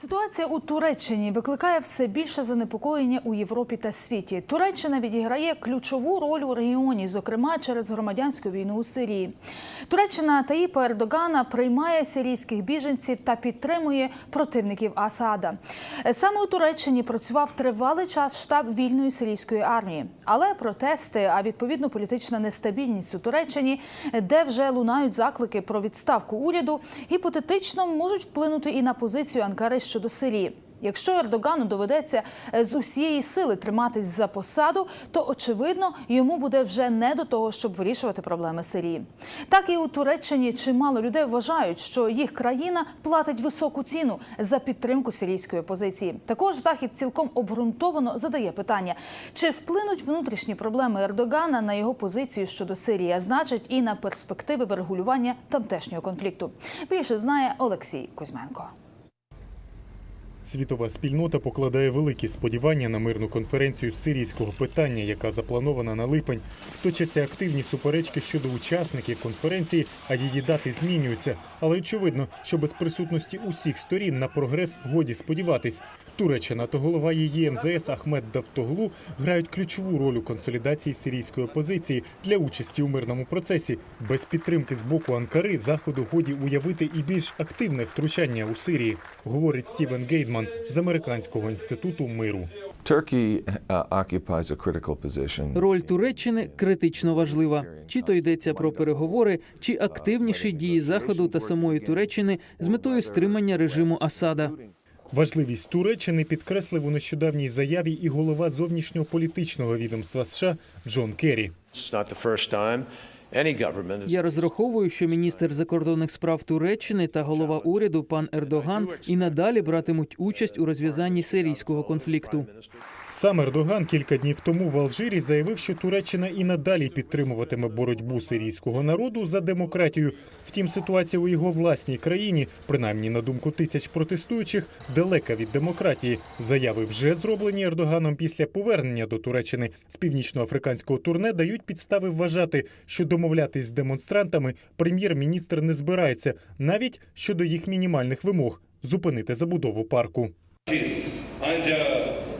Ситуація у Туреччині викликає все більше занепокоєння у Європі та світі. Туреччина відіграє ключову роль у регіоні, зокрема через громадянську війну у Сирії. Туреччина Таїпа Ердогана приймає сирійських біженців та підтримує противників Асада. Саме у Туреччині працював тривалий час штаб вільної сирійської армії. Але протести, а відповідно політична нестабільність у Туреччині, де вже лунають заклики про відставку уряду, гіпотетично можуть вплинути і на позицію Анкари щодо Сирії. Якщо Ердогану доведеться е, з усієї сили триматись за посаду, то очевидно йому буде вже не до того, щоб вирішувати проблеми Сирії. Так і у Туреччині чимало людей вважають, що їх країна платить високу ціну за підтримку сирійської опозиції. Також захід цілком обґрунтовано задає питання, чи вплинуть внутрішні проблеми Ердогана на його позицію щодо Сирії, а значить і на перспективи врегулювання тамтешнього конфлікту. Більше знає Олексій Кузьменко. Світова спільнота покладає великі сподівання на мирну конференцію сирійського питання, яка запланована на липень. Точаться активні суперечки щодо учасників конференції, а її дати змінюються. Але очевидно, що без присутності усіх сторін на прогрес годі сподіватись. Туреччина та голова її МЗС Ахмед Давтоглу грають ключову роль у консолідації сирійської опозиції для участі у мирному процесі. Без підтримки з боку Анкари заходу годі уявити і більш активне втручання у Сирії, говорить Стівен Гейдман з американського інституту миру. Turkey uh. Роль Туреччини критично важлива. Чи то йдеться про переговори, чи активніші дії заходу та самої Туреччини з метою стримання режиму Асада. Важливість Туреччини підкреслив у нещодавній заяві і голова зовнішнього політичного відомства США Джон Керрі. Я розраховую, що міністр закордонних справ Туреччини та голова уряду пан Ердоган і надалі братимуть участь у розв'язанні сирійського конфлікту. Сам Ердоган кілька днів тому в Алжирі заявив, що Туреччина і надалі підтримуватиме боротьбу сирійського народу за демократію. Втім, ситуація у його власній країні, принаймні на думку тисяч протестуючих, далека від демократії. Заяви вже зроблені Ердоганом після повернення до Туреччини з північноафриканського турне дають підстави вважати, що домовлятись з демонстрантами прем'єр-міністр не збирається, навіть щодо їх мінімальних вимог зупинити забудову парку.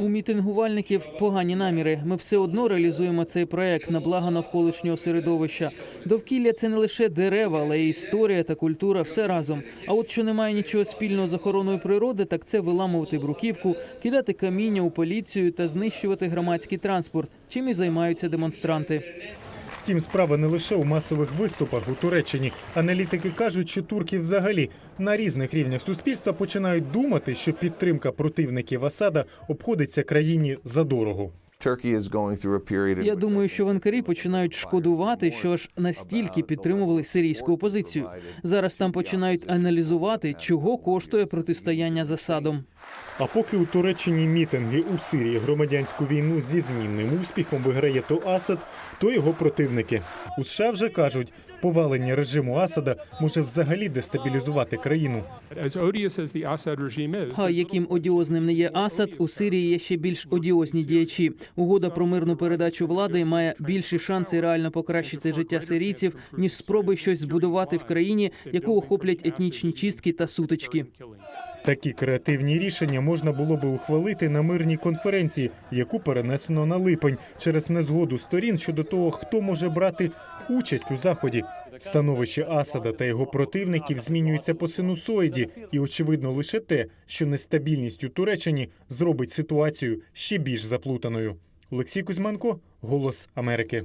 У мітингувальників погані наміри. Ми все одно реалізуємо цей проект на благо навколишнього середовища. Довкілля це не лише дерева, але й історія та культура все разом. А от що немає нічого спільного з охороною природи, так це виламувати бруківку, кидати каміння у поліцію та знищувати громадський транспорт, чим і займаються демонстранти. Втім, справа не лише у масових виступах у Туреччині. Аналітики кажуть, що турки взагалі на різних рівнях суспільства починають думати, що підтримка противників Асада обходиться країні задорого. A period. Я думаю, що в Анкарі починають шкодувати, що ж настільки підтримували сирійську опозицію. Зараз там починають аналізувати, чого коштує протистояння з Асадом. А поки у Туреччині мітинги у Сирії громадянську війну зі змінним успіхом виграє то Асад, то його противники. У США вже кажуть, повалення режиму Асада може взагалі дестабілізувати країну. А яким одіозним не є Асад, у Сирії є ще більш одіозні діячі. Угода про мирну передачу влади має більші шанси реально покращити життя сирійців, ніж спроби щось збудувати в країні, яку охоплять етнічні чистки та сутички. Такі креативні рішення можна було би ухвалити на мирній конференції, яку перенесено на липень через незгоду сторін щодо того, хто може брати участь у заході. Становище Асада та його противників змінюється по синусоїді, і очевидно лише те, що нестабільність у Туреччині зробить ситуацію ще більш заплутаною. Олексій Кузьменко, Голос Америки.